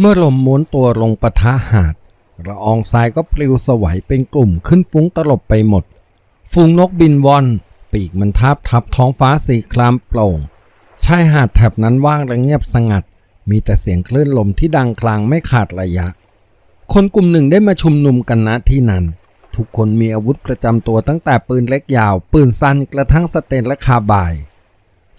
เมื่อลมม้วนตัวลงปะทะหาด ละอองทรายก็ปลิวสวัยเป็นกลุ่มขึ้นฟุ้งตลบไปหมด ฝูงนกบินว่อน ปีกมันทาบทับท้องฟ้าสีครามโปร่ง ชายหาดแถบนั้นว่างและเงียบสงัด มีแต่เสียงคลื่นลมที่ดังกลางไม่ขาดระยะ คนกลุ่มหนึ่งได้มาชุมนุมกันณที่นั้น ทุกคนมีอาวุธประจำตัวตั้งแต่ปืนเล็กยาว ปืนสั้นกระทั่งสเตนและคาบาย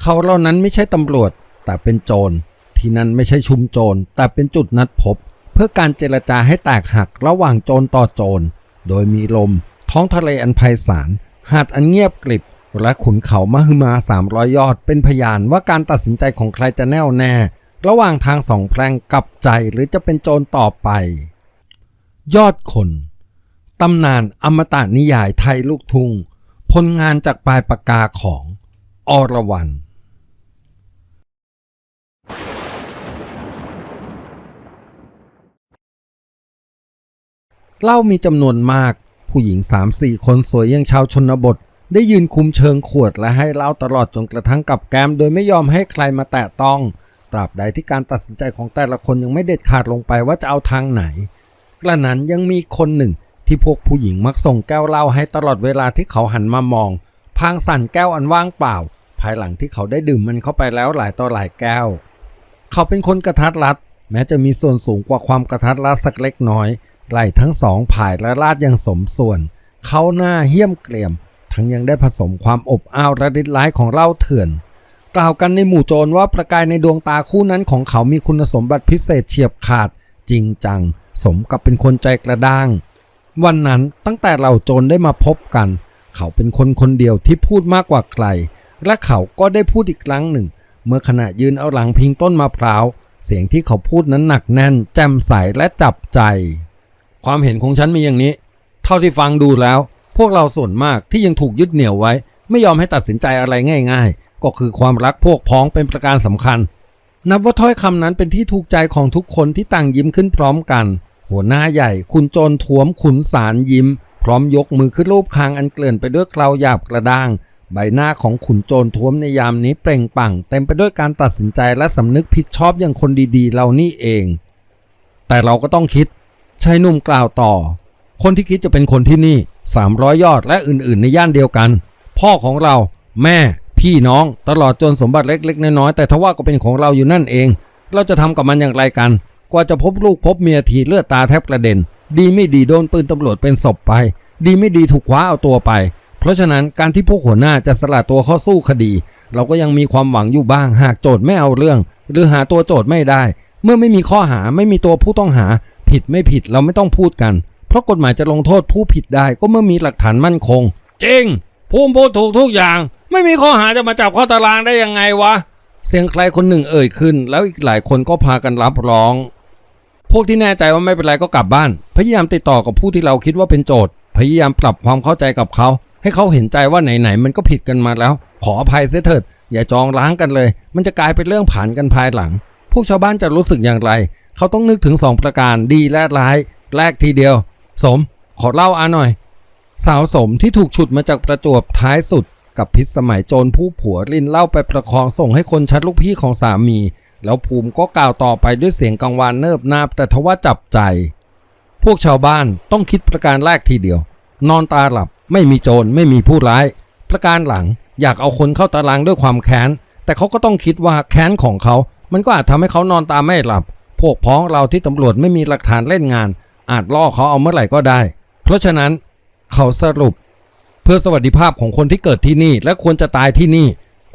เขาเหล่านั้นไม่ใช่ตำรวจแต่เป็นโจร ที่นั่นไม่ใช่ชุมโจร แต่เป็นจุดนัดพบ เพื่อการเจรจาให้แตกหักระหว่างโจรต่อโจร โดยมีลม ท้องทะเลอันไพศาล หาดอันเงียบกริบ และขุนเขามหึมา 300 ยอด เป็นพยานว่าการตัดสินใจของใครจะแน่วแน่ ระหว่างทางสองแพร่งกับใจหรือจะเป็นโจรต่อไป ยอดคนตำนานอมตะนิยายไทยลูกทุ่งผลงานจากปลายปากกาของอรวรรณ เหล้ามีจำนวนมาก ผู้หญิงสามสี่คนสวยยังชาวชนบท ได้ยืนคุมเชิงขวดและให้เหล้าตลอดจนกระทั่งกับแก้มโดยไม่ยอมให้ใครมาแตะต้อง ตราบใดที่การตัดสินใจของแต่ละคนยังไม่เด็ดขาดลงไปว่าจะเอาทางไหน กระนั้นยังมีคนหนึ่งที่พวกผู้หญิงมักส่งแก้วเหล้าให้ตลอดเวลาที่เขาหันมามอง พางสั่นแก้วอันว่างเปล่า ภายหลังที่เขาได้ดื่มมันเข้าไปแล้วหลายต่อหลายแก้ว เขาเป็นคนกระทัดรัดแม้จะมีส่วนสูงกว่าความกระทัดรัดสักเล็กน้อย ไหล่ทั้งสองผายและลาดอย่างสมส่วน เขาหน้าเหี้ยมเกลี่ยม ทั้งยังได้ผสมความอบอ้าวระดิดร้ายของเหล้าเถื่อน กล่าวกันในหมู่โจรว่าประกายในดวงตาคู่นั้นของเขามีคุณสมบัติพิเศษเฉียบขาด จริงจัง สมกับเป็นคนใจกระด้าง วันนั้นตั้งแต่เราโจรได้มาพบกัน เขาเป็นคนคนเดียวที่พูดมากกว่าใคร และเขาก็ได้พูดอีกครั้งหนึ่ง เมื่อขณะยืนเอาหลังพิงต้นมะพร้าวเสียงที่เขาพูดนั้นหนักแน่น แจ่มใสและจับใจ ความเห็นของฉันมีอย่างนี้ เท่าที่ฟังดูแล้ว พวกเราส่วนมากที่ยังถูกยึดเหนี่ยวไว้ ไม่ยอมให้ตัดสินใจอะไรง่าย ๆ ก็คือความรักพวกพ้องเป็นประการสำคัญ นับว่าถ้อยคำนั้นเป็นที่ถูกใจของทุกคนที่ต่างยิ้มขึ้นพร้อมกัน หัวหน้าใหญ่คุณโจรท้วมขุนสารยิ้ม พร้อมยกมือขึ้นรูปคางอันเกลื่อนไปด้วยเคราวหยาบกระด้าง ใบหน้าของขุนโจรท้วมในยามนี้เปล่งปั่งเต็มไปด้วยการตัดสินใจและสำนึกผิดชอบอย่างคนดีๆ เรานี่เอง แต่เราก็ต้องคิด ชายหนุ่มกล่าวต่อ คนที่คิดจะเป็นคนที่นี่ 300 ยอดและอื่นๆ ในย่านเดียวกัน พ่อของเรา แม่ พี่น้อง ตลอดจนสมบัติเล็กๆ น้อยๆ แต่ทว่าก็เป็นของเราอยู่นั่นเอง เราจะทำกับมันอย่างไรกัน กว่าจะพบลูกพบเมียทีเลือดตาแทบกระเด็น ดีไม่ดีโดนปืนตำรวจเป็นศพไป ดีไม่ดีถูกคว้าเอาตัวไป เพราะฉะนั้นการที่พวกหัวหน้าจะสละตัวเข้าสู้คดี เราก็ยังมีความหวังอยู่บ้าง หากโจทย์ไม่เอาเรื่อง หรือหาตัวโจทย์ไม่ได้ เมื่อไม่มีข้อหาไม่มีตัวผู้ต้องหา ผิดไม่ผิดเราไม่ต้องพูดกัน เพราะกฎหมายจะลงโทษผู้ผิดได้ก็เมื่อมีหลักฐานมั่นคง จริงภูมิพูดถูกทุกอย่าง ไม่มีข้อหาจะมาจับข้อตารางได้ยังไงวะ เสียงใครคนหนึ่งเอ่ยขึ้น แล้วอีกหลายคนก็พากันรับร้อง พวกที่แน่ใจว่าไม่เป็นไรก็กลับบ้าน พยายามติดต่อกับผู้ที่เราคิดว่าเป็นโจทย์ พยายามปรับความเข้าใจกับเขา ให้เขาเห็นใจว่าไหนๆมันก็ผิดกันมาแล้ว ขออภัยเสียเถิดอย่าจองล้างกันเลย มันจะกลายเป็นเรื่องผ่านกันภายหลัง พวกชาวบ้านจะรู้สึกอย่างไร เขาต้องนึกถึงสองประการดีและร้าย แรกทีเดียว สม ขอเล่าอาหน่อย สาวสมที่ถูกฉุดมาจากประจวบท้ายสุด กับพิษสมัยโจรผู้ผัวลินเล่าไปประคองส่งให้คนชัดลูกพี่ของสามี แล้วภูมิก็กล่าวต่อไปด้วยเสียงกังวานเนิบนาบแต่ทว่าจับใจ พวกชาวบ้านต้องคิดประการแรกทีเดียว นอนตาหลับไม่มีโจรไม่มีผู้ร้าย ประการหลังอยากเอาคนเข้าตารางด้วยความแค้น แต่เขาก็ต้องคิดว่าแค้นของเขา มันก็อาจทำให้เขานอนตาไม่หลับ พวกพ้องเราที่ตำรวจไม่มีหลักฐานเล่นงาน อาจล่อเขาเอาเมื่อไหร่ก็ได้ เพราะฉะนั้นเขาสรุป เพื่อสวัสดิภาพของคนที่เกิดที่นี่ และควรจะตายที่นี่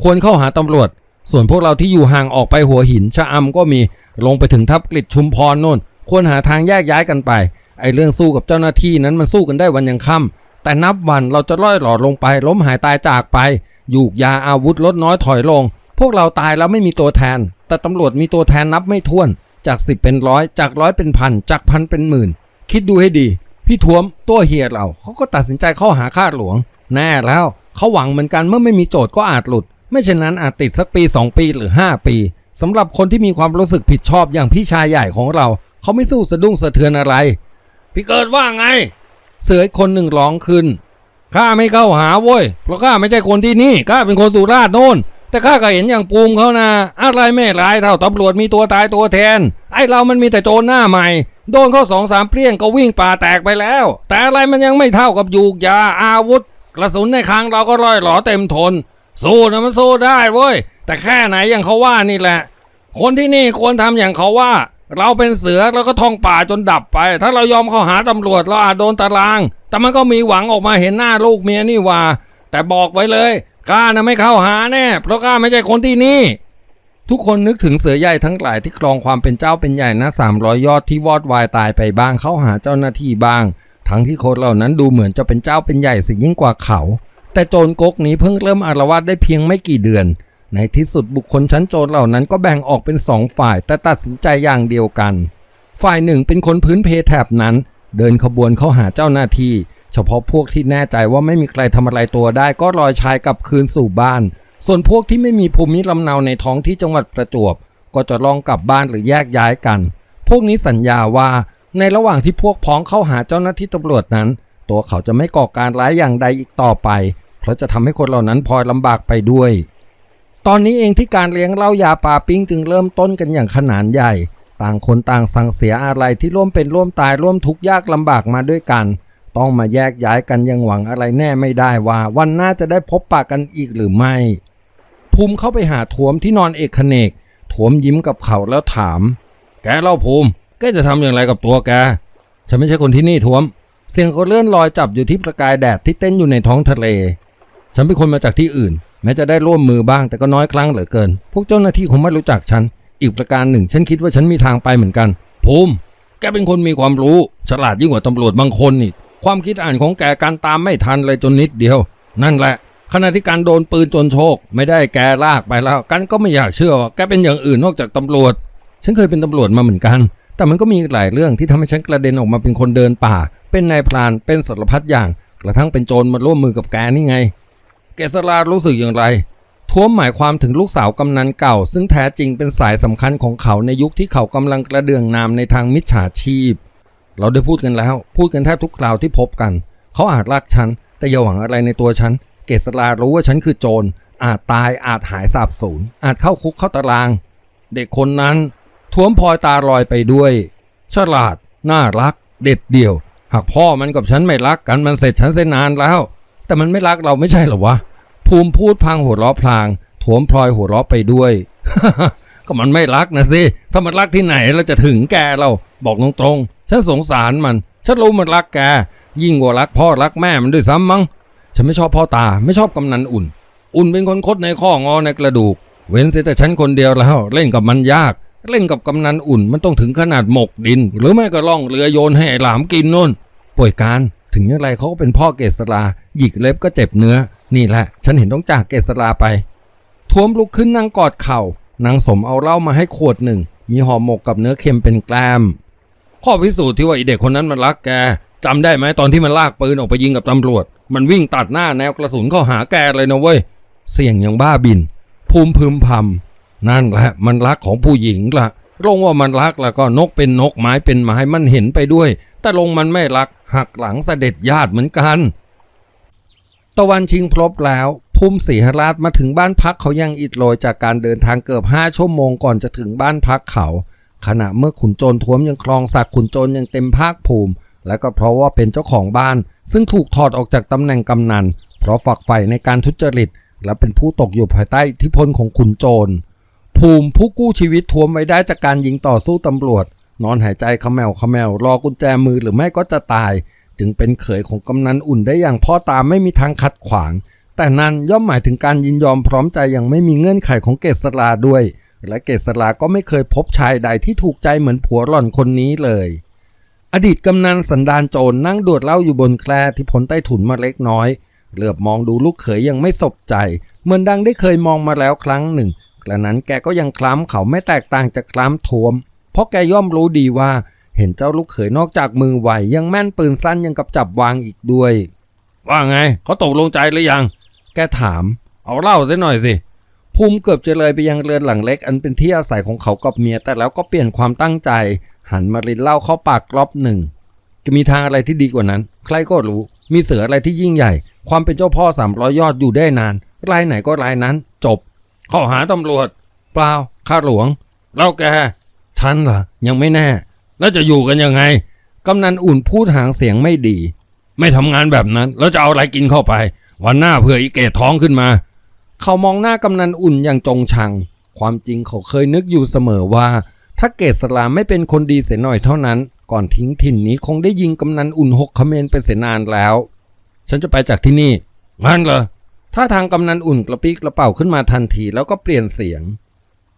ควรเข้าหาตำรวจ ส่วนพวกเราที่อยู่ห่างออกไปหัวหินชะอำก็มีลงไปถึงทับกลิดชุมพรโน่น ควรหาทางแยกย้ายกันไปไอ้เรื่องสู้กับเจ้าหน้าที่นั้นมันสู้กันได้วันยังค่ำแต่นับวันเราจะล่อยหลอดลงไป ล้มหายตายจากไปยูกยาอาวุธลดน้อยถอยลง พวกเราตายแล้วไม่มีตัวแทน แต่ตำรวจมีตัวแทนนับไม่ถ้วน จากสิบเป็นร้อยจากร้อยเป็นพันจากพันเป็นหมื่น คิดดูให้ดี พี่ท้วมตัวเฮียเราเขาก็ตัดสินใจเข้าหาข้าหลวง แน่แล้วเขาหวังเหมือนกันเมื่อไม่มีโจทย์ก็อาจหลุด ไม่เช่นนั้นอาจติดสักปี 2 ปีหรือ 5 ปีสำหรับคนที่มีความรู้สึกผิดชอบอย่างพี่ชายใหญ่ของเรา เขาไม่สู้สะดุ้งสะเทือนอะไร พี่เกิดว่าไง เสืออคนหนึ่งร้องขึ้นข้าไม่เข้าหาเว้ยเพราะข้าไม่ใช่คนที่นี่ข้าเป็นคนสุราษฎร์โน่น แต่ข้าก็เห็นอย่างปูมเขานะอะไรไม่ร้ายเท่าตำรวจมีตัวตายตัวแทน ไอ้เรามันมีแต่โจรหน้าใหม่ โดนเข้าสองสามเปรี้ยงก็วิ่งป่าแตกไปแล้ว แต่อะไรมันยังไม่เท่ากับยูกยาอาวุธ กระสุนในคางเราก็ร่อยหลอเต็มทน สู้นะมันสู้ได้เว้ย แต่แค่ไหนอย่างเขาว่านี่แหละ คนที่นี่ควรทำอย่างเขาว่า เราเป็นเสือแล้วก็ท่องป่าจนดับไป ถ้าเรายอมเข้าหาตำรวจเราอาจโดนตาราง แต่มันก็มีหวังออกมาเห็นหน้าลูกเมียนี่ว่า แต่บอกไว้เลย ก้านะไม่เข้าหาแน่เพราะก้าไม่ใช่คนที่นี่ ทุกคนนึกถึงเสือใหญ่ทั้งหลายที่ครองความเป็นเจ้าเป็นใหญ่นะ300ยอดที่วอดวายตายไปบ้างเข้าหาเจ้าหน้าที่บ้าง ทั้งที่คนเหล่านั้นดูเหมือนจะเป็นเจ้าเป็นใหญ่สิยิ่งกว่าเขา แต่โจรก๊กนี้เพิ่งเริ่มอารวาสได้เพียงไม่กี่เดือน ในที่สุดบุคคลชั้นโจรเหล่านั้นก็แบ่งออกเป็นสองฝ่าย แต่ตัดสินใจอย่างเดียวกัน ฝ่ายหนึ่งเป็นคนพื้นเพแถบนั้น เดินขบวนเข้าหาเจ้าหน้าที่ เฉพาะพวกที่แน่ใจว่าไม่มีใครทำอะไรตัวได้ก็ลอยชายกลับคืนสู่บ้าน ส่วนพวกที่ไม่มีภูมิลำเนาในท้องที่จังหวัดประจวบ ก็จะลองกลับบ้านหรือแยกย้ายกัน พวกนี้สัญญาว่า ในระหว่างที่พวกพ้องเข้าหาเจ้าหน้าที่ตำรวจนั้น ตัวเขาจะไม่ก่อการร้ายอย่างใดอีกต่อไป เพราะจะทำให้คนเหล่านั้นพลอยลำบากไปด้วย ตอนนี้เองที่การเลี้ยงเหล้ายาปาปิ้งจึงเริ่มต้นกันอย่างขนาดใหญ่ ต่างคนต่างสั่งเสียอะไรที่ร่วมเป็นร่วมตายร่วมทุกข์ยากลำบากมาด้วยกัน ต้องมาแยกย้ายกันยังหวังอะไรแน่ไม่ได้ว่า วันหน้าจะได้พบปะกันอีกหรือไม่ ภูมิเข้าไปหาทวมที่นอนเอกเนกทวมยิ้มกับเขาแล้วถาม แกเล่าภูมิแกจะทำอย่างไรกับตัวแก ฉันไม่ใช่คนที่นี่ทวม เสียงเขาเลื่อนลอยจับอยู่ที่ประกายแดดที่เต้นอยู่ในท้องทะเล ฉันเป็นคนมาจากที่อื่น แม้จะได้ร่วมมือบ้างแต่ก็น้อยครั้งเหลือเกิน พวกเจ้าหน้าที่คงไม่รู้จักฉัน อีกประการหนึ่ง ฉันคิดว่าฉันมีทางไปเหมือนกัน ภูมิ แกเป็นคนมีความรู้ ฉลาดยิ่งกว่าตำรวจบางคนอีก ความคิดอ่านของแกการตามไม่ทันเลยจนนิดเดียว นั่นแหละขณะที่การโดนปืนจนโชค ไม่ได้แกลากไปแล้ว กันก็ไม่อยากเชื่อว่าแกเป็นอย่างอื่นนอกจากตำรวจ ฉันเคยเป็นตำรวจมาเหมือนกัน แต่มันก็มีหลายเรื่องที่ทำให้ฉันกระเด็นออกมาเป็นคนเดินป่า เป็นนายพรานเป็นสารพัดอย่าง กระทั่งเป็นโจรมาร่วมมือกับแกนี่ไงเกษรารู้สึกอย่างไรท้วมหมายความถึงลูกสาวกำนันเก่า ซึ่งแท้จริงเป็นสายสำคัญของเขาในยุคที่เขากำลังกระเดื่องนามในทางมิจฉาชีพ เราได้พูดกันแล้ว พูดกันแทบทุกคราวที่พบกัน เขาอาจรักฉัน แต่อย่าหวังอะไรในตัวฉัน เกษรารู้ว่าฉันคือโจร อาจตายอาจหายสาบสูญ อาจเข้าคุกเข้าตาราง เด็กคนนั้นท้วมพลอยตาลอยไปด้วย ฉลาด น่ารัก เด็ดเดี่ยว หากพ่อมันกับฉันไม่รักกันมันเสร็จฉันเส้นนานแล้ว แต่มันไม่รักเราไม่ใช่หรอวะ ภูมิพูดพังหัวเราะพลางถวมพลอยหัวเราะไปด้วยก็มันไม่รักนะสิ ถ้ามันรักที่ไหนเราจะถึงแกเรา บอกตรงๆ ฉันสงสารมัน ฉันรู้มันรักแก ยิ่งกว่ารักพ่อรักแม่มันด้วยซ้ำมั้ง ฉันไม่ชอบพ่อตา ไม่ชอบกำนันอุ่น อุ่นเป็นคนคดในข้องอในกระดูก เว้นเสียแต่ฉันคนเดียวแล้ว เล่นกับมันยาก เล่นกับกำนันอุ่น มันต้องถึงขนาดหมกดิน หรือไม่ก็ล่องเรือโยนให้อ้หลามกินนู่น ป่วยการ ถึงอย่างไรเขาก็เป็นพ่อเกษราหยิกเล็บก็เจ็บเนื้อ นี่แหละ ฉันเห็นต้องจากเกษราไปท้วมลุกขึ้นนั่งกอดเข่านางสมเอาเหล้ามาให้ขวดหนึ่ง มีห่อหมกกับเนื้อเค็มเป็นแกลม ข้อพิสูจน์ที่ว่าไอเด็กคนนั้นมันรักแกจำได้ไหมตอนที่มันลากปืนออกไปยิงกับตำรวจ มันวิ่งตัดหน้าแนวกระสุนเข้าหาแกเลยนะเว้ย เสียงยังบ้าบิน ภูมิพึมพำนั่นแหละ มันรักของผู้หญิงละลงว่ามันรักแล้วก็นกเป็นนกไม้เป็นไม้มันเห็นไปด้วย แต่ลงมันไม่รักหักหลังเสด็จญาติเหมือนกัน ตะวันชิงพลบแล้ว ภูมิศรีหราชมาถึงบ้านพักเขายังอิดโรยจากการเดินทางเกือบห้าชั่วโมงก่อนจะถึงบ้านพักเขา ขณะเมื่อขุนโจรท้วมยังครองศักดิ์ขุนโจรยังเต็มภาคภูมิ และก็เพราะว่าเป็นเจ้าของบ้าน ซึ่งถูกถอดออกจากตำแหน่งกำนัน เพราะฝักใฝ่ในการทุจริต และเป็นผู้ตกอยู่ภายใต้อิทธิพลของขุนโจร ภูมิผู้กู้ชีวิตท้วมไว้ได้จากการยิงต่อสู้ตำรวจ นอนหายใจเขมวเขมวรอกุญแจมือหรือไม่ก็จะตาย จึงเป็นเขยของกำนันอุ่นได้อย่างพ่อตาไม่มีทางขัดขวาง แต่นั่นย่อมหมายถึงการยินยอมพร้อมใจอย่างไม่มีเงื่อนไขของเกษราด้วย และเกษราก็ไม่เคยพบชายใดที่ถูกใจเหมือนผัวหล่อนคนนี้เลย อดีตกำนันสันดานโจรนั่งดวดเหล้าอยู่บนแคร่ที่พ้นใต้ถุนมาเล็กน้อย เหลือบมองดูลูกเขยยังไม่สบใจ เหมือนดังได้เคยมองมาแล้วครั้งหนึ่งกระนั้นแกก็ยังคล้ำเขาไม่แตกต่างจากคล้ำทวม เพราะแกย่อมรู้ดีว่า เห็นเจ้าลูกเขยนอกจากมือไวยังแม่นปืนสั้นยังกับจับวางอีกด้วย ว่าไงเขาตกลงใจหรือยัง แกถาม เอาเล่าซะหน่อยสิ ภูมิเกือบจะเลยไปยังเรือนหลังเล็ก อันเป็นที่อาศัยของเขากับเมีย แต่แล้วก็เปลี่ยนความตั้งใจ หันมารินเหล้าเข้าปากรอบหนึ่ง จะมีทางอะไรที่ดีกว่านั้น ใครก็รู้ มีเสืออะไรที่ยิ่งใหญ่ ความเป็นเจ้าพ่อสามร้อยยอดอยู่ได้นาน รายไหนก็รายนั้น จบ ข้อหาตำรวจ เปล่า ข้าหลวงเล่าแก ฉันเหรอยังไม่แน่ แล้วจะอยู่กันยังไง กำนันอุ่นพูดหางเสียงไม่ดี ไม่ทำงานแบบนั้น แล้วจะเอาอะไรกินเข้าไป วันหน้าเผื่ออีเกตท้องขึ้นมา เขามองหน้ากำนันอุ่นอย่างจงชัง ความจริงเขาเคยนึกอยู่เสมอว่า ถ้าเกษราไม่เป็นคนดีเสียหน่อยเท่านั้น ก่อนทิ้งถิ่นนี้คงได้ยิงกำนันอุ่นหกเขมรเป็นเสยนานแล้ว ฉันจะไปจากที่นี่งั้นเหรอถ้าทางกำนันอุ่นกระปี้กระเป๋าขึ้นมาทันทีแล้วก็เปลี่ยนเสียง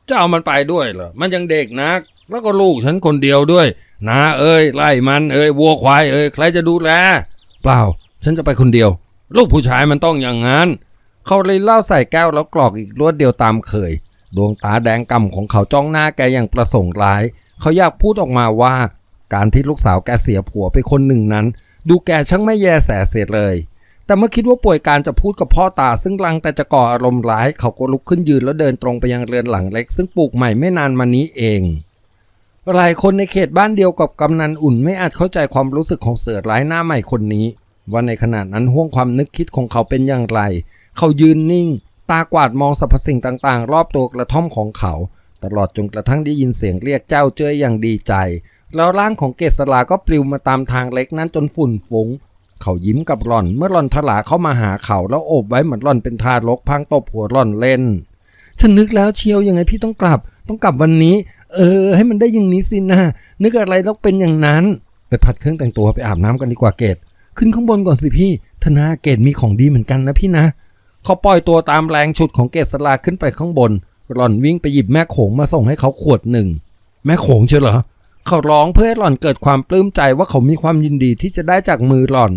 จะเอามันไปด้วยเหรอ มันยังเด็กนัก แล้วก็ลูกฉันคนเดียวด้วยนาเอ้ยไล่มันเอ้ยวัวควายเอ้ยใครจะดูแล เปล่า ฉันจะไปคนเดียว ลูกผู้ชายมันต้องอย่างนั้น เขาเลยเล่าใส่แก้วแล้วกรอกอีกรวดเดียวตามเคย ดวงตาแดงก่ำของเขาจ้องหน้าแกอย่างประสงค์ร้าย เขาอยากพูดออกมาว่า การที่ลูกสาวแกเสียผัวไปคนหนึ่งนั้น ดูแกช่างไม่แยแสเสียเลย แต่เมื่อคิดว่าป่วยการจะพูดกับพ่อตาซึ่งลังแต่จะก่ออารมณ์ร้าย เขาก็ลุกขึ้นยืนแล้วเดินตรงไปยังเรือนหลังเล็ก ซึ่งปลูกใหม่ไม่นานมานี้เองหลายคนในเขตบ้านเดียวกับกำนันอุ่นไม่อาจเข้าใจความรู้สึกของเสือร้ายหน้าใหม่คนนี้ ว่าในขณะนั้นห่วงความนึกคิดของเขาเป็นอย่างไร เขายืนนิ่ง ตากวาดมองสรรพสิ่งต่างๆ รอบตัวกระท่อมของเขา ตลอดจนกระทั่งได้ยินเสียงเรียกเจ้าเจ้ยอย่างดีใจ แล้วร่างของเกษราก็ปลิวมาตามทางเล็กนั้นจนฝุ่นฟุ้ง เขายิ้มกับหล่อนเมื่อหล่อนถลาเข้ามาหาเขาแล้วโอบไว้เหมือนหล่อนเป็นทารกพังตบหัวหล่อนเล่น ฉันนึกแล้วเชียวยังไงพี่ต้องกลับ ต้องกลับวันนี้ เออ ให้มันได้อย่างนี้สินะนึกอะไรต้องเป็นอย่างนั้นไปพัดเครื่องแต่งตัวไปอาบน้ำกันดีกว่าเกดขึ้นข้างบนก่อนสิพี่ธนาเกดมีของดีเหมือนกันนะพี่นะ เขาปล่อยตัวตามแรงฉุดของเกษราขึ้นไปข้างบน หล่อนวิ่งไปหยิบแม่โขงมาส่งให้เขาขวดหนึ่ง แม่โขงเชียวเหรอ เขาร้องเพื่อให้หล่อนเกิดความปลื้มใจว่าเขามีความยินดีที่จะได้จากมือหล่อน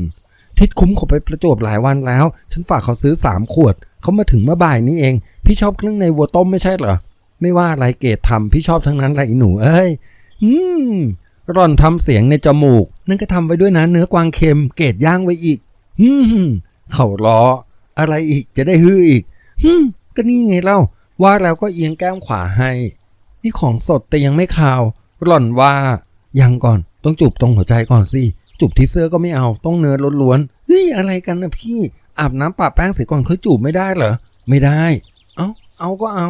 ทิดคุ้มเขาไปประจวบหลายวันแล้ว ฉันฝากเขาซื้อสามขวด เขามาถึงเมื่อบ่ายนี้เอง พี่ชอบเครื่องในวัวต้มไม่ใช่เหรอ ไม่ว่าอะไรเกดทำพี่ชอบทั้งนั้นแหละอ้หนูเอ้ย อืมร่อนทำเสียงในจมูก นั่นก็ทำไว้ด้วยนะเนื้อกวางเค็ม เกดย่างไว้อีกอืมเขาล้อ อะไรอีกจะได้ฮืออีกฮึมก็นี่ไงเล่า ว่าแล้วก็เอียงแก้มขวาให้ นี่ของสดแต่ยังไม่คาว หล่อนว่า ยังก่อนต้องจูบตรงหัวใจก่อนสิจูบที่เสื้อก็ไม่เอาต้องเนื้อล้วนๆเฮ้ยอะไรกันนะพี่ อาบน้ำปะแป้งเสร็จก่อนค่อยจูบไม่ได้เหรอไม่ได้ เอาเอาก็เอา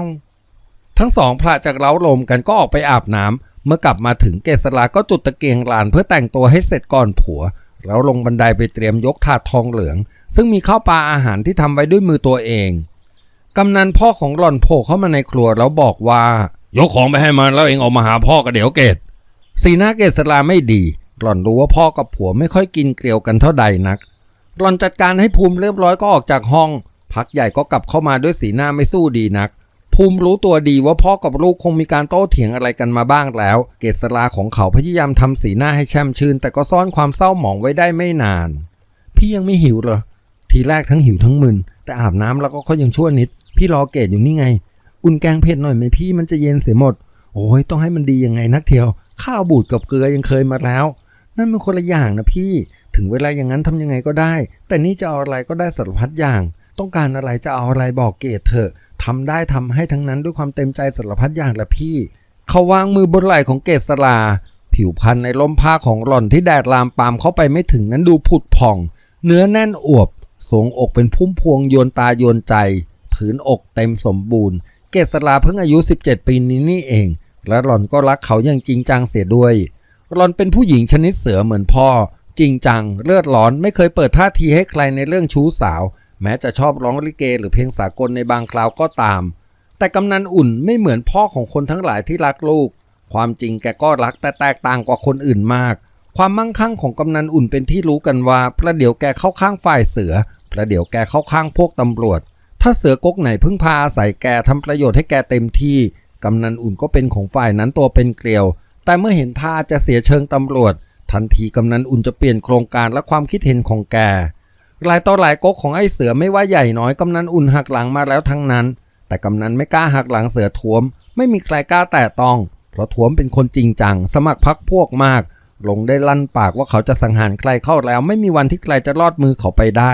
ทั้งสองพระจากเล้าลมกันก็ออกไปอาบน้ำเมื่อกลับมาถึงเกษราก็จุดตะเกียงลานเพื่อแต่งตัวให้เสร็จก่อนผัว แล้วลงบันไดไปเตรียมยกถาดทองเหลือง ซึ่งมีข้าวปลาอาหารที่ทำไว้ด้วยมือตัวเอง กำนันพ่อของหล่อนโผล่เข้ามาในครัวแล้วบอกว่า ยกของไปให้มันแล้วเองออกมาหาพ่อกับเดี๋ยวเกตสีหน้าเกษราไม่ดี หล่อนรู้ว่าพ่อกับผัวไม่ค่อยกินเกลียวกันเท่าใดนัก หล่อนจัดการให้ภูมิเรียบร้อยก็ออกจากห้อง พักใหญ่ก็กลับเข้ามาด้วยสีหน้าไม่สู้ดีนัก ภูมิรู้ตัวดีว่าพ่อกับลูกคงมีการโต้เถียงอะไรกันมาบ้างแล้ว เกษราของเขาพยายามทำสีหน้าให้แช่มชื่น แต่ก็ซ่อนความเศร้าหมองไว้ได้ไม่นาน พี่ยังไม่หิวเหรอ ทีแรกทั้งหิวทั้งมึน แต่อาบน้ำแล้วก็เขายังชั่วนิด พี่รอเกตอยู่นี่ไง อุ่นแกงเผ็ดหน่อยไหมพี่มันจะเย็นเสียหมด โอ้ยต้องให้มันดียังไงนักเที่ยว ข้าวบูดกับเกลือยังเคยมาแล้ว นั่นมันคนละอย่างนะพี่ ถึงเวลาอย่างนั้นทำยังไงก็ได้ แต่นี่จะเอาอะไรก็ได้สารพัดอย่าง ต้องการอะไรจะเอาอะไรบอกเกตเถอะทำได้ทำให้ทั้งนั้นด้วยความเต็มใจสารพัดอย่างละพี่ เขาวางมือบนไหล่ของเกษราผิวพรรณในล่มผ้าของหล่อนที่แดดลามปามเข้าไปไม่ถึงนั้นดูผุดผ่อง เนื้อแน่นอวบทรงอกเป็นพุ่มพวงโยนตาโยนใจ ผืนอกเต็มสมบูรณ์ เกษราเพิ่งอายุ 17 ปีนี้นี่เอง และหล่อนก็รักเขาอย่างจริงจังเสียด้วย หล่อนเป็นผู้หญิงชนิดเสือเหมือนพ่อ จริงจัง เลือดร้อนไม่เคยเปิดท่าทีให้ใครในเรื่องชู้สาว แม้จะชอบร้องลิเกหรือเพลงสากลในบางคราวก็ตาม แต่กำนันอุ่นไม่เหมือนพ่อของคนทั้งหลายที่รักลูก ความจริงแกก็รักแต่แตกต่างกว่าคนอื่นมาก ความมั่งคั่งของกำนันอุ่นเป็นที่รู้กันว่าประเดี๋ยวแกเข้าข้างฝ่ายเสือประเดี๋ยวแกเข้าข้างพวกตำรวจ ถ้าเสือก๊กไหนพึ่งพาอาศัยแกทำประโยชน์ให้แกเต็มที่กำนันอุ่นก็เป็นของฝ่ายนั้นตัวเป็นเกลียว แต่เมื่อเห็นท่าจะเสียเชิงตำรวจ ทันทีกำนันอุ่นจะเปลี่ยนโครงการและความคิดเห็นของแก หลายต่อหลายก๊กของไอ้เสือไม่ว่าใหญ่น้อยกำนันอุ่นหักหลังมาแล้วทั้งนั้น แต่กำนันไม่กล้าหักหลังเสือท้วม ไม่มีใครกล้าแตะต้อง เพราะท้วมเป็นคนจริงจัง สมัครพักพวกมาก ลงได้ลั่นปากว่าเขาจะสังหารใครเข้าแล้ว ไม่มีวันที่ใครจะรอดมือเขาไปได้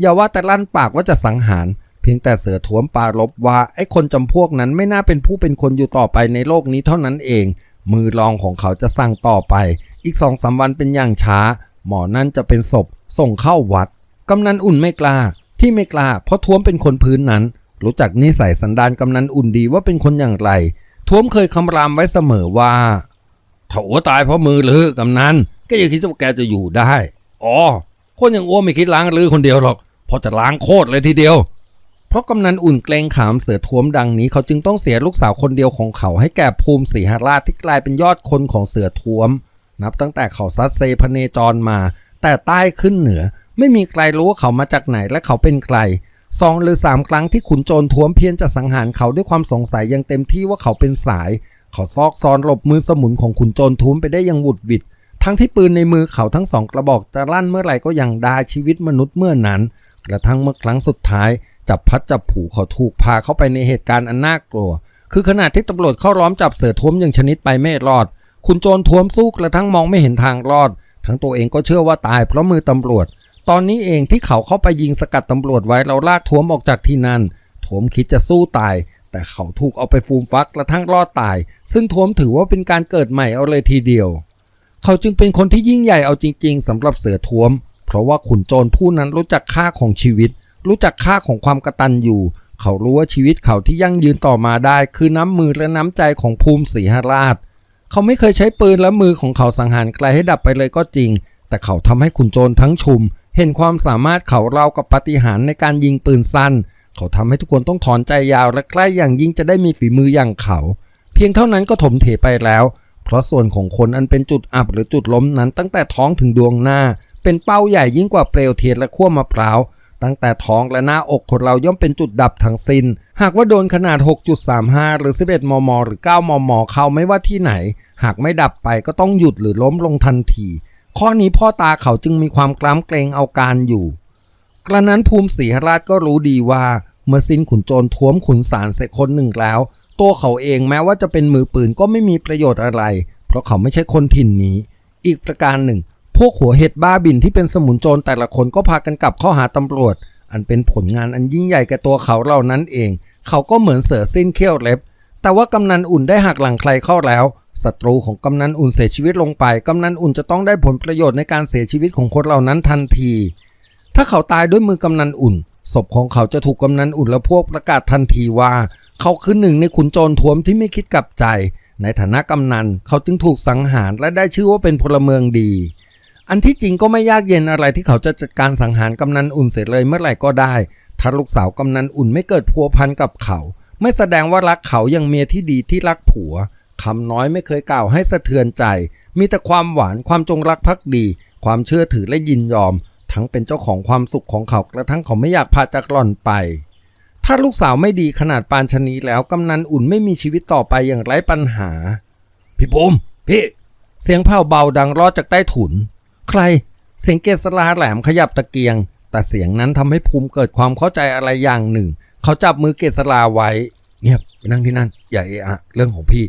อย่าว่าแต่ลั่นปากว่าจะสังหาร เพียงแต่เสือท้วมปาลบว่าไอ้คนจำพวกนั้นไม่น่าเป็นผู้เป็นคนอยู่ต่อไปในโลกนี้เท่านั้นเอง มือรองของเขาจะสั่งต่อไป อีกสองสามวันเป็นอย่างช้า หมอนั่นจะเป็นศพส่งเข้าวัด กำนันอุ่นไม่กล้า ที่ไม่กล้า เพราะท้วมเป็นคนพื้นนั้น รู้จักนิสัยสันดานกำนันอุ่นดีว่าเป็นคนอย่างไร ท้วมเคยคำรามไว้เสมอว่าถ้าอัวตายเพราะมือลือกำนันก็ย่าคิดว่าแกจะอยู่ได้ อ๋อ คนอย่างอ้วไม่คิดล้างลือคนเดียวหรอกเพอจะล้างโคตรเลยทีเดียว เพราะกำนันอุ่นเกรงขามเสือท้วมดังนี้ เขาจึงต้องเสียลูกสาวคนเดียวของเขาให้แก่ภูมิศรีหราชที่กลายเป็นยอดคนของเสือท้วม นับตั้งแต่เขาซัดเซพเนจรมา แต่ใต้ขึ้นเหนือ ไม่มีใครรู้ว่าเขามาจากไหนและเขาเป็นใครสองหรือสามครั้งที่ขุนโจรท้วมเพียรจะสังหารเขาด้วยความสงสัยยังเต็มที่ว่าเขาเป็นสาย เขาซอกซอนหลบมือสมุนของขุนโจรท้วมไปได้อยังหวุดหวิด ทั้งที่ปืนในมือเขาทั้งสองกระบอกจะลั่นเมื่อไหร่ก็ยังไดาชีวิตมนุษย์เมื่อนั้น กระทั่งเมื่อครั้งสุดท้าย จับพัดจับผูเขาถูกพาเข้าไปในเหตุการณ์อันน่ากลัว คือขณะที่ตำรวจเข้าล้อมจับเสือท้วมอย่างชนิดไปไม่รอดคุณโจรท้วมสู้กระทั่งมองไม่เห็นทางรอด ทั้งตัวเองก็เชื่อว่าตายเพราะมือตำรวจ ตอนนี้เองที่เขาเข้าไปยิงสกัดตำรวจไว้เราลากทวมออกจากที่นั่นทวมคิดจะสู้ตาย แต่เขาถูกเอาไปฟูมฟักกระทั่งรอดตาย ซึ่งทวมถือว่าเป็นการเกิดใหม่เอาเลยทีเดียว เขาจึงเป็นคนที่ยิ่งใหญ่เอาจริง ๆสำหรับเสือทวม เพราะว่าขุนโจรผู้นั้นรู้จักค่าของชีวิต รู้จักค่าของความกระตันอยู่ เขารู้ว่าชีวิตเขาที่ยั่งยืนต่อมาได้ คือน้ำมือและน้ำใจของภูมิศรีหราช เขาไม่เคยใช้ปืนและมือของเขาสังหารไกลให้ดับไปเลยก็จริง แต่เขาทำให้ขุนโจรทั้งชุม เห็นความสามารถเขาเรากับปฏิหารในการยิงปืนสั้น เขาทำให้ทุกคนต้องถอนใจยาวและใกล้อย่างยิ่งจะได้มีฝีมืออย่างเขา เพียงเท่านั้นก็ถมเถไปแล้ว เพราะส่วนของคนอันเป็นจุดอับหรือจุดล้มนั้นตั้งแต่ท้องถึงดวงหน้า เป็นเป้าใหญ่ยิ่งกว่าเปลวเทียนและขั้วมะพร้าวตั้งแต่ท้องและหน้าอกคนเราย่อมเป็นจุดดับทั้งสิน้น หากว่าโดนขนาด 6.35 หรือ 11 มม หรือ 9 มม เข้าไม่ว่าที่ไหน หากไม่ดับไปก็ต้องหยุดหรือล้มลงทันที ข้อนี้พ่อตาเขาจึงมีความกล้ามเกรงเอาการอยู่ กระนั้นภูมิศรีหราชก็รู้ดีว่าเมื่อสิ้นขุนโจรท้วมขุนสารเสร็จคนหนึ่งแล้ว ตัวเขาเองแม้ว่าจะเป็นมือปืนก็ไม่มีประโยชน์อะไร เพราะเขาไม่ใช่คนถิ่นนี้ อีกประการหนึ่ง พวกหัวเห็ดบ้าบินที่เป็นสมุนโจรแต่ละคนก็พากันกลับเข้าหาตำรวจ อันเป็นผลงานอันยิ่งใหญ่แก่ตัวเขาเหล่านั้นเอง เขาก็เหมือนเสือสิ้นเขี้ยวเล็บ แต่ว่ากำนันอุ่นได้หักหลังใครเข้าแล้ว ศัตรูของกำนันอุ่นเสียชีวิตลงไป กำนันอุ่นจะต้องได้ผลประโยชน์ในการเสียชีวิตของคนเหล่านั้นทันที ถ้าเขาตายด้วยมือกำนันอุ่น ศพของเขาจะถูกกำนันอุ่นและพวกประกาศทันทีว่า เขาคือหนึ่งในขุนโจรท้วมที่ไม่คิดกลับใจ ในฐานะกำนันเขาจึงถูกสังหารและได้ชื่อว่าเป็นพลเมืองดี อันที่จริงก็ไม่ยากเย็นอะไรที่เขาจะจัดการสังหารกำนันอุ่นเสร็จเลยเมื่อไหร่ก็ได้ ถ้าลูกสาวกำนันอุ่นไม่เกิดพัวพันกับเขา ไม่แสดงว่ารักเขาอย่างเมียที่ดีที่รักผัว คำน้อยไม่เคยกล่าวให้สะเทือนใจ มีแต่ความหวานความจงรักภักดี ความเชื่อถือและยินยอม ทั้งเป็นเจ้าของความสุขของเขากระทั่งเขาไม่อยากพาจากหล่อนไป ถ้าลูกสาวไม่ดีขนาดปานชนีแล้วกำนันอุ่นไม่มีชีวิตต่อไปอย่างไร้ปัญหา พี่ภูมิพี่ เสียงเผาเบาดังรอดจากใต้ถุน ใคร เสียงเกษราแหลมขยับตะเกียง แต่เสียงนั้นทำให้ภูมิเกิดความเข้าใจอะไรอย่างหนึ่ง เขาจับมือเกษราไว้ เงียบไปนั่งที่นั่น อย่าเอะอะเรื่องของพี่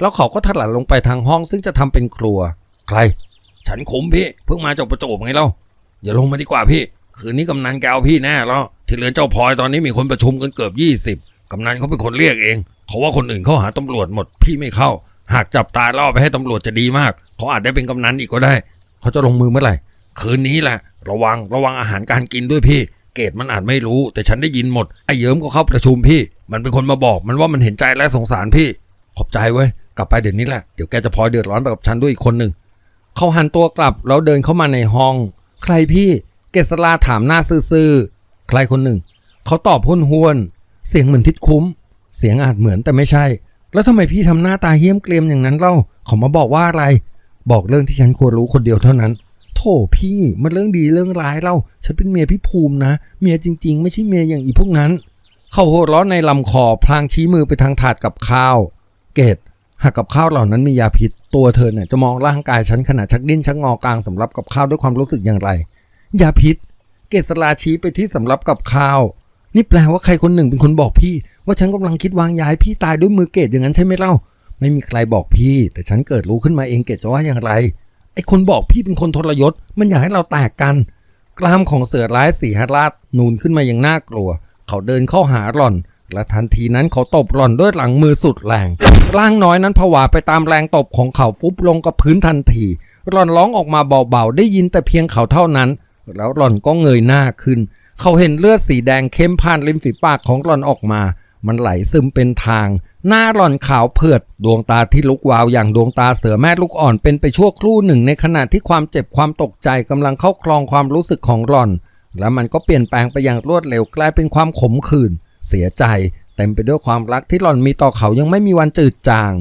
แล้วเขาก็ถลันลงไปทางห้องซึ่งจะทำเป็นครัว ใคร ฉันขมพี่ เพิ่งมาจากประจบไงเล่าอย่าลงมาดีกว่าพี่ คืนนี้กำนันแกเอาพี่แน่แล้ว ที่เรือนเจ้าพลอยตอนนี้มีคนประชุมกันเกือบยี่สิบกำนันเขาเป็นคนเรียกเอง เขาว่าคนอื่นเขาหาตำรวจหมดพี่ไม่เข้า หากจับตายล่อไปให้ตำรวจจะดีมาก เขาอาจได้เป็นกำนันอีกก็ได้ เขาจะลงมือเมื่อไหร่ คืนนี้แหละ ระวังระวังอาหารการกินด้วยพี่ เกตมันอาจไม่รู้ แต่ฉันได้ยินหมดไอ้เยิ้มก็เข้าประชุมพี่ มันเป็นคนมาบอกมันว่ามันเห็นใจและสงสารพี่ ขอบใจเว้ย กลับไปเดี๋ยวนี้แหละ เดี๋ยวแกจะพลอยเดือดร้อนไปกับฉันด้วยอีกคนหนึ่ง เขาหันตัวกลับแล้วเดินเข้ามาในห้อง ใครพี่ เกษราถามหน้าซื่อๆ ใครคนหนึ่ง เขาตอบห้วนหวน เสียงเหมือนทิดคุ้ม เสียงอาจเหมือนแต่ไม่ใช่ แล้วทำไมพี่ทำหน้าตาเหี้ยมเกรียมอย่างนั้นเล่า เขามาบอกว่าอะไร บอกเรื่องที่ฉันควรรู้คนเดียวเท่านั้น โถพี่มันเรื่องดีเรื่องร้ายเล่า ฉันเป็นเมียพี่ภูมินะ เมียจริง ๆ ไม่ใช่เมียอย่างอีพวกนั้น เขาหัวเร้อนในลำคอพลางชี้มือไปทางถาดกับข้าว เกต หากกับข้าวเหล่านั้นมียาพิษ ตัวเธอเนี่ยจะมองร่างกายฉันขณะชักดิ้นชักงอกลางสำรับกับข้าวด้วยความรู้สึกอย่างไร ยาพิษ เกษราชี้ไปที่สำรับกับข้าว นี่แปลว่าใครคนหนึ่งเป็นคนบอกพี่ ว่าฉันกำลังคิดวางยาให้พี่ตายด้วยมือเกตอย่างนั้นใช่ไหมเล่า ไม่มีใครบอกพี่ แต่ฉันเกิดรู้ขึ้นมาเองเกตจะว่าอย่างไร ไอ้คนบอกพี่เป็นคนทรยศ มันอยากให้เราแตกกัน กล้ามของเสือร้ายสีหราชนูนขึ้นมาอย่างน่ากลัว เขาเดินเข้าหาหล่อน และทันทีนั้นเขาตบหล่อนด้วยหลังมือสุดแรง ร่างน้อยนั้นผวาไปตามแรงตบของเขาฟุบลงกับพื้นทันที หล่อนร้องออกมาเบาๆ ได้ยินแต่เพียงเขาเท่านั้น แล้วหล่อนก็เงยหน้าขึ้น เขาเห็นเลือดสีแดงเข้มผ่านริมฝีปากของหล่อนออกมา มันไหลซึมเป็นทาง หน้าหล่อนขาวเผือด ดวงตาที่ลุกวาวอย่างดวงตาเสือแม่ลูกอ่อนเป็นไปชั่วครู่หนึ่ง ในขณะที่ความเจ็บความตกใจกำลังเข้าคลองความรู้สึกของหล่อน แล้วมันก็เปลี่ยนแปลงไปอย่างรวดเร็วกลายเป็นความขมขื่น เสียใจเต็มไปด้วยความรักที่หล่อนมีต่อเขายังไม่มีวันจืดจาง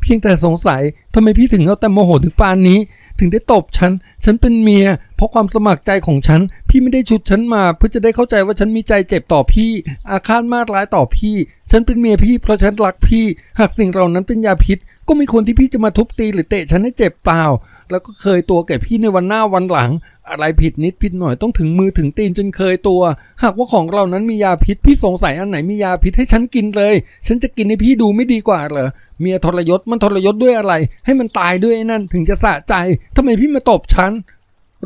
เพียงแต่สงสัยทำไมพี่ถึงเอาแต่โมโหถึงปานนี้ ถึงได้ตบฉัน ฉันเป็นเมีย เพราะความสมัครใจของฉัน พี่ไม่ได้ชุดฉันมา เพื่อจะได้เข้าใจว่าฉันมีใจเจ็บต่อพี่ อาฆาตมาดร้ายต่อพี่ ฉันเป็นเมียพี่เพราะฉันรักพี่ หากสิ่งเหล่านั้นเป็นยาพิษ ก็ม่ควรที่พี่จะมาทุบตีหรือเตะฉันให้เจ็บเปล่า แล้วก็เคยตัวแก่พี่ในวันหน้าวันหลัง อะไรผิดนิดผิดหน่อยต้องถึงมือถึงตีนจนเคยตัว หากว่าของเรานั้นมียาพิษ พี่สงสัยอันไหนมียาพิษให้ฉันกินเลย ฉันจะกินให้พี่ดูไม่ดีกว่าเหรอเมียทรยศมันทรยศด้วยอะไร ให้มันตายด้วยนั่นถึงจะสะใจทำไมพี่มาตบฉัน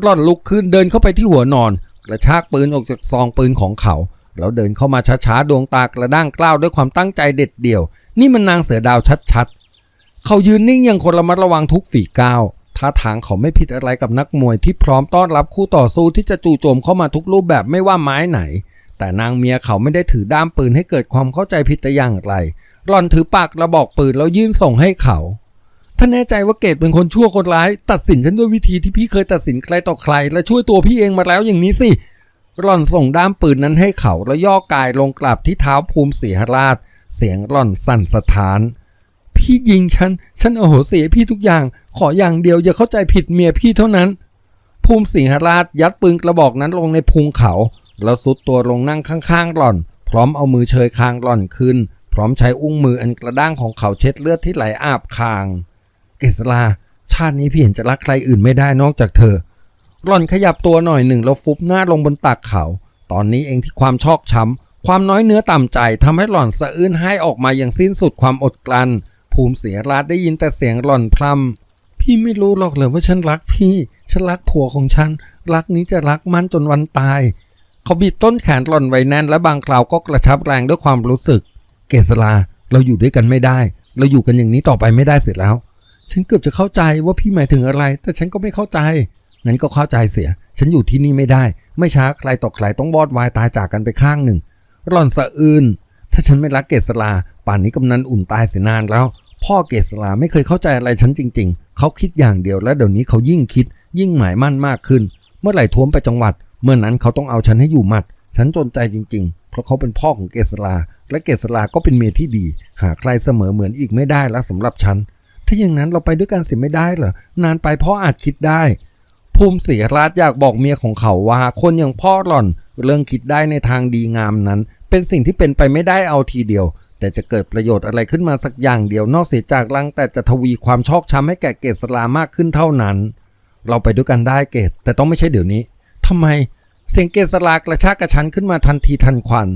ร่อนลุกขึ้นเดินเข้าไปที่หัวนอน กระชากปืนออกจากซองปืนของเขา แล้วเดินเข้ามาช้าๆดวงตากระด้างกล้าวด้วยความตั้งใจเด็ดเดี่ยว นี่มันนางเสือดาวชัดๆ เขายืนนิ่งอย่างคนระมัดระวังทุกฝีก้าวท่าทางเขาไม่ผิดอะไรกับนักมวยที่พร้อมต้อนรับคู่ต่อสู้ที่จะจู่โจมเข้ามาทุกรูปแบบไม่ว่าไม้ไหน แต่นางเมียเขาไม่ได้ถือด้ามปืนให้เกิดความเข้าใจผิดแต่อย่างไรร่อนถือปากกระบอกปืนแล้วยื่นส่งให้เขา ถ้าแน่ใจว่าเกดเป็นคนชั่วคนร้าย ตัดสินฉันด้วยวิธีที่พี่เคยตัดสินใครต่อใคร และช่วยตัวพี่เองมาแล้วอย่างนี้สิร่อนส่งด้ามปืนนั้นให้เขาแล้วย่อกายลงกราบที่เท้าภูมิเสียราช เสียงร่อนสั่นสะท้าน พี่ยิงฉัน ฉันโอโหเสียพี่ทุกอย่าง ขออย่างเดียวอย่าเข้าใจผิดเมียพี่เท่านั้น ภูมิสิงหราชยัดปืนกระบอกนั้นลงในพุงเขา แล้วสุดตัวลงนั่งข้างๆหล่อน พร้อมเอามือเชยคางหล่อนขึ้น พร้อมใช้อุ้งมืออันกระด้างของเขาเช็ดเลือดที่ไหลอาบคาง เกษราชาตินี้พี่เห็นจะรักใครอื่นไม่ได้นอกจากเธอ หล่อนขยับตัวหน่อยหนึ่งแล้วฟุบหน้าลงบนตักเขา ตอนนี้เองที่ความชอกช้ำความน้อยเนื้อต่ำใจทำให้หล่อนสะอื้นให้ออกมาอย่างสิ้นสุดความอดกลั้น ภูมิเสียราชได้ยินแต่เสียงหล่อนพรำพี่ไม่รู้หรอกเลยว่าฉันรักพี่ ฉันรักผัวของฉัน รักนี้จะรักมันจนวันตาย เขาบิดต้นแขนหล่อนไว้แน่นและบางคราวก็กระชับแรงด้วยความรู้สึก เกษราเราอยู่ด้วยกันไม่ได้ เราอยู่กันอย่างนี้ต่อไปไม่ได้เสร็จแล้ว ฉันเกือบจะเข้าใจว่าพี่หมายถึงอะไร แต่ฉันก็ไม่เข้าใจ งั้นก็เข้าใจเสีย ฉันอยู่ที่นี่ไม่ได้ ไม่ช้าใครต่อใครต้องวอดวายตายจากกันไปข้างหนึ่งหล่อนสะอื้นถ้าฉันไม่รักเกษราป่านนี้กำนันอุ่นตายเสียนานแล้ว พ่อเกษราไม่เคยเข้าใจอะไรฉันจริง ๆ เขาคิดอย่างเดียวและเดี๋ยวนี้เขายิ่งคิด ยิ่งหมายมั่นมากขึ้น เมื่อไหร่ท้วมไปจังหวัด เมื่อนั้นเขาต้องเอาฉันให้อยู่หมัด ฉันจนใจจริง ๆ เพราะเขาเป็นพ่อของเกษราและเกษราก็เป็นเมียที่ดี หาใครเสมอเหมือนอีกไม่ได้แล้วสำหรับฉัน ถ้าอย่างนั้นเราไปด้วยกันเสียไม่ได้เหรอนานไปพ่ออาจคิดได้ ภูมิเสียราชอยากบอกเมียของเขาว่า คนอย่างพ่อหล่อนเรื่องคิดได้ในทางดีงามนั้น เป็นสิ่งที่เป็นไปไม่ได้เอาทีเดียว แต่จะเกิดประโยชน์อะไรขึ้นมาสักอย่างเดียวนอกเสียจากลังแต่จะทวีความชอกช้ำให้แก่เกษรามากขึ้นเท่านั้น เราไปด้วยกันได้เกตแต่ต้องไม่ใช่เดี๋ยวนี้ทำไมเสียงเกษรากระชากกระชั้นขึ้นมาทันทีทันควัน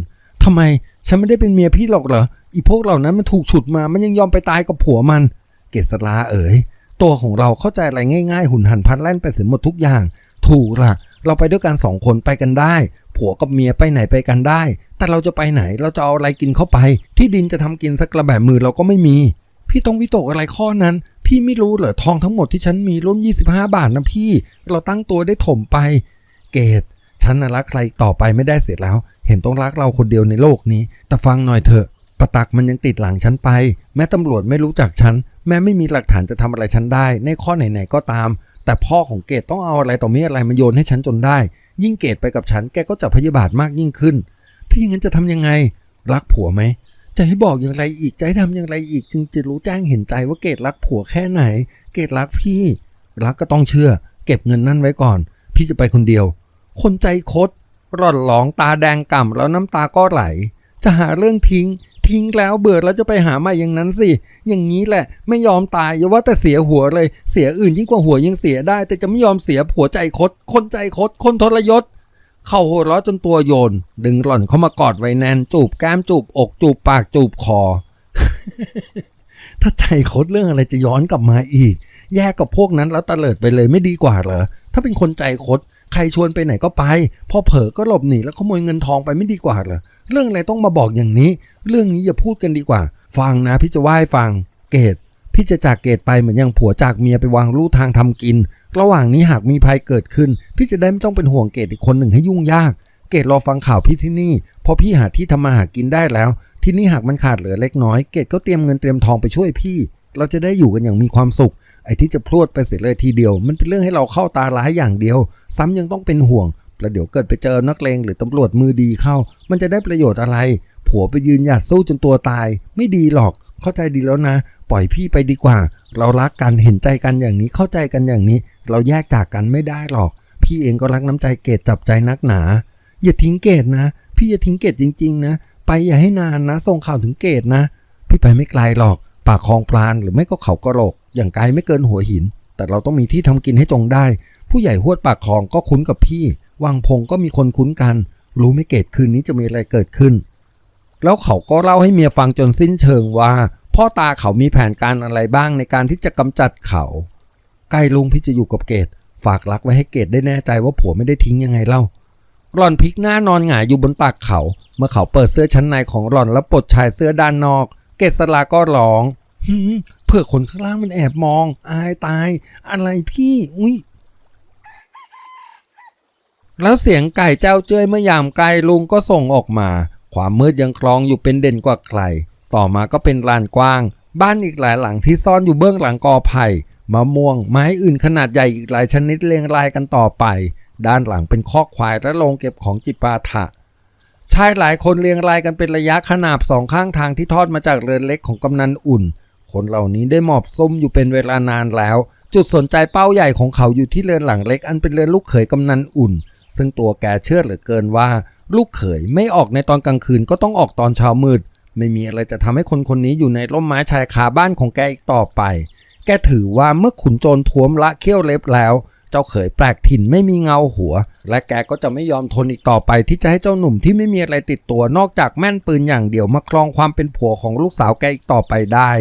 ทำไมฉันไม่ได้เป็นเมียพี่หรอกเหรออีพวกเหล่านั้นมันถูกฉุดมา มันยังยอมไปตายกับผัวมัน เกษราเอ๋ยตัวของเราเข้าใจอะไรง่ายๆ หุ่นหันพันแล่นไปเสียหมดทุกอย่าง ถูกล่ะเราไปด้วยกันสองคนไปกันได้ ผัวกับเมียไปไหนไปกันได้ แต่เราจะไปไหนเราจะเอาอะไรกินเข้าไป ที่ดินจะทำกินสักกระแบบมือเราก็ไม่มี พี่ต้องวิตกอะไรข้อนั้น พี่ไม่รู้เหรอทองทั้งหมดที่ฉันมีร่วม 25 บาทนะพี่ เราตั้งตัวได้ถมไป เกตฉันน่ะรักใครต่อไปไม่ได้เสร็จแล้ว เห็นต้องรักเราคนเดียวในโลกนี้ แต่ฟังหน่อยเถอะ ประตักมันยังติดหลังฉันไป แม้ตำรวจไม่รู้จักฉัน แม้ไม่มีหลักฐานจะทำอะไรฉันได้ ในข้อไหนๆก็ตาม แต่พ่อของเกดต้องเอาอะไรต่อมีอะไรมาโยนให้ฉันจนได้ ยิ่งเกดไปกับฉันแกก็จะพยาบาทมากยิ่งขึ้น ถ้าอย่างนั้นจะทำยังไง รักผัวไหมจะให้บอกอย่างไรอีกจะให้ทำอย่างไรอีกจึงจะรู้แจ้งเห็นใจว่าเกดรักผัวแค่ไหน เกดรักพี่ รักก็ต้องเชื่อ เก็บเงินนั่นไว้ก่อน พี่จะไปคนเดียว คนใจคดร่อนหลองตาแดงก่ำแล้วน้ำตาก็ไหล จะหาเรื่องทิ้ง ทิ้งแล้วเบื่อแล้วจะไปหาใหม่อย่างนั้นสิ อย่างนี้แหละ ไม่ยอมตายอย่าว่าแต่เสียหัวเลย เสียอื่นยิ่งกว่าหัวยังเสียได้ แต่จะไม่ยอมเสียผัวใจคด คนใจคด คนทรยศ เข้าหัวเราะจนตัวโยน ดึงหล่อนเข้ามากอดไว้แน่น จูบแก้มจูบอกจูบปากจูบคอ ถ้าใจคดเรื่องอะไรจะย้อนกลับมาอีก แยกกับพวกนั้นแล้วตะเลิดไปเลยไม่ดีกว่าเหรอ ถ้าเป็นคนใจคด ใครชวนไปไหนก็ไป พอเผลอก็หลบหนีแล้วขโมยเงินทองไปไม่ดีกว่าเหรอเรื่องอะไรต้องมาบอกอย่างนี้ เรื่องนี้อย่าพูดกันดีกว่า ฟังนะพี่จะไหว้ฟัง เกตพี่จะจากเกตไปเหมือนอย่างผัวจากเมียไปวางลู่ทางทำกิน ระหว่างนี้หากมีภัยเกิดขึ้น พี่จะได้ไม่ต้องเป็นห่วงเกตอีกคนหนึ่งให้ยุ่งยาก เกตรอฟังข่าวพี่ที่นี่พอพี่หาที่ทำมาหากินได้แล้ว ที่นี้หากมันขาดเหลือเล็กน้อย เกดก็เตรียมเงินเตรียมทองไปช่วยพี่ เราจะได้อยู่กันอย่างมีความสุข ไอ้ที่จะพรวดไปเสียเลยทีเดียว มันเป็นเรื่องให้เราเข้าตาร้ายอย่างเดียว ซ้ำยังต้องเป็นห่วงแล้วเดี๋ยวเกิดไปเจอนักเลงหรือตำรวจมือดีเข้า มันจะได้ประโยชน์อะไร ผัวไปยืนหยัดสู้จนตัวตาย ไม่ดีหรอก เข้าใจดีแล้วนะ ปล่อยพี่ไปดีกว่า เรารักกันเห็นใจกันอย่างนี้เข้าใจกันอย่างนี้ เราแยกจากกันไม่ได้หรอก พี่เองก็รักน้ำใจเกดจับใจนักหนา อย่าทิ้งเกดนะ พี่อย่าทิ้งเกดจริง ๆ นะ ไปอย่าให้นานนะส่งข่าวถึงเกดนะ พี่ไปไม่ไกลหรอก ปากคลองปลานหรือไม่ก็เขากระโหลก อย่างไกลไม่เกินหัวหิน แต่เราต้องมีที่ทำกินให้จงได้ ผู้ใหญ่หวดปากคลองก็คุ้นกับพี่ วังพงก็มีคนคุ้นกัน รู้ไม่เกตคืนนี้จะมีอะไรเกิดขึ้น แล้วเขาก็เล่าให้เมียฟังจนสิ้นเชิงว่า พ่อตาเขามีแผนการอะไรบ้างในการที่จะกำจัดเขา ใกล้ลุงพี่จะอยู่กับเกตฝากรักไว้ให้เกตได้แน่ใจว่าผัวไม่ได้ทิ้งยังไงเล่าหล่อนพลิกหน้านอนหงายอยู่บนตักเขา เมื่อเขาเปิดเสื้อชั้นในของหล่อนแล้วปลดชายเสื้อด้านนอก เกษลาก็ร้อง เผื่อคนข้างล่างมันแอบมอง อายตาย อะไรพี่ อุ้ยแล้วเสียงไก่เจ้าเจ้ยเมื่อยามไกลลุงก็ส่งออกมา ความมืดยังคลองอยู่เป็นเด่นกว่าใคร ต่อมาก็เป็นลานกว้าง บ้านอีกหลายหลังที่ซ่อนอยู่เบื้องหลังกอไผ่มะม่วง ไม้อื่นขนาดใหญ่อีกหลายชนิดเรียงรายกันต่อไป ด้านหลังเป็นคอกควายและโรงเก็บของจิปาถะชายหลายคนเรียงรายกันเป็นระยะขนาบสองข้างทางที่ทอดมาจากเรือนเล็กของกำนันอุ่น คนเหล่านี้ได้หมอบซุ่มอยู่เป็นเวลานานแล้ว จุดสนใจเป้าใหญ่ของเขาอยู่ที่เรือนหลังเล็กอันเป็นเรือนลูกเขยกำนันอุ่น ซึ่งตัวแกเชื่อเหลือเกินว่า ลูกเขยไม่ออกในตอนกลางคืนก็ต้องออกตอนเช้ามืด ไม่มีอะไรจะทำให้คนคนนี้อยู่ในร่มไม้ชายคาบ้านของแกอีกต่อไป แกถือว่าเมื่อขุนโจรท้วมละเขี้ยวเล็บแล้ว เจ้าเขยแปลกถิ่นไม่มีเงาหัว และแกก็จะไม่ยอมทนอีกต่อไป ที่จะให้เจ้าหนุ่มที่ไม่มีอะไรติดตัวนอกจากแม่นปืนอย่างเดียวมาครองความเป็นผัวของลูกสาวแกอีกต่อไปได้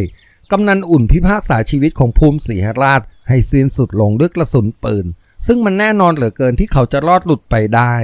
กำนันอุ่นพิพากษาชีวิตของภูมิศรีหราช ให้สิ้นสุดลงด้วยกระสุนปืน ซึ่งมันแน่นอนเหลือเกินที่เขาจะรอดหลุดไปได้